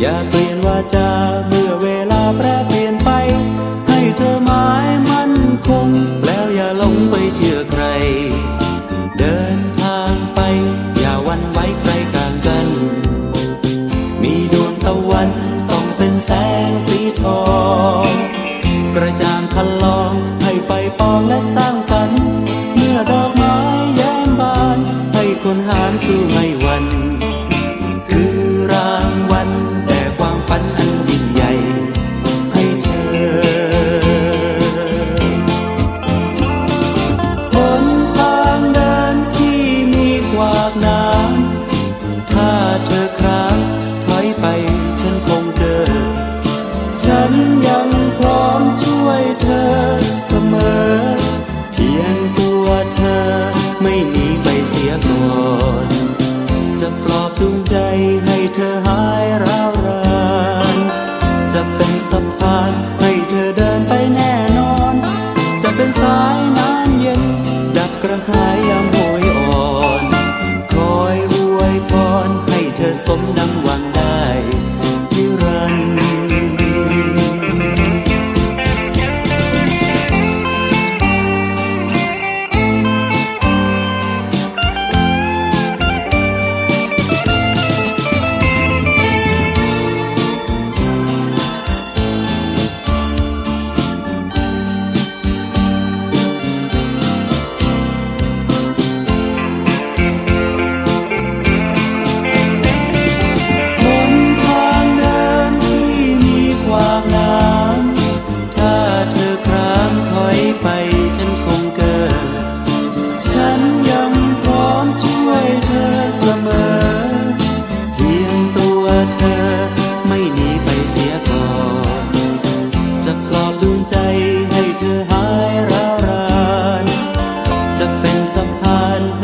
อย่าเปลี่ยนวาจาเมื่อเวลาแปรเปลี่ยน 风能 สะพัน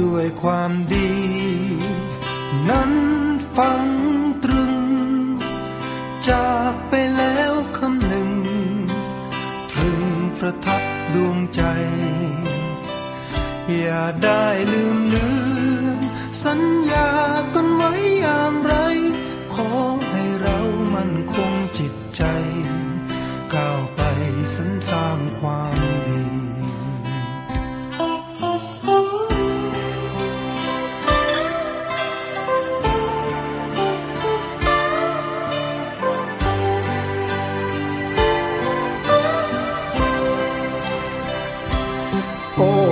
ด้วยความดี นั้นฟังตรึง จากไปแล้วคำหนึ่งตรึงประทับดวงใจ อย่าได้ลืมเลืมสัญญากันไว้อย่างไร ขอให้เรามันคงจิตใจ ก้าวไปสัรสร้างความดี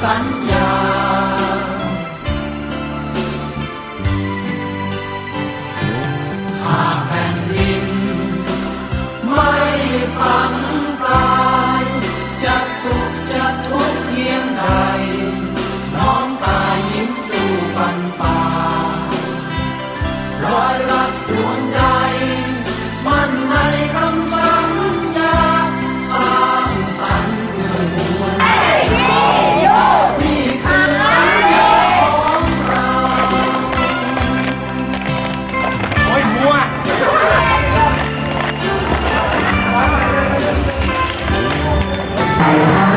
สัญญา Amen.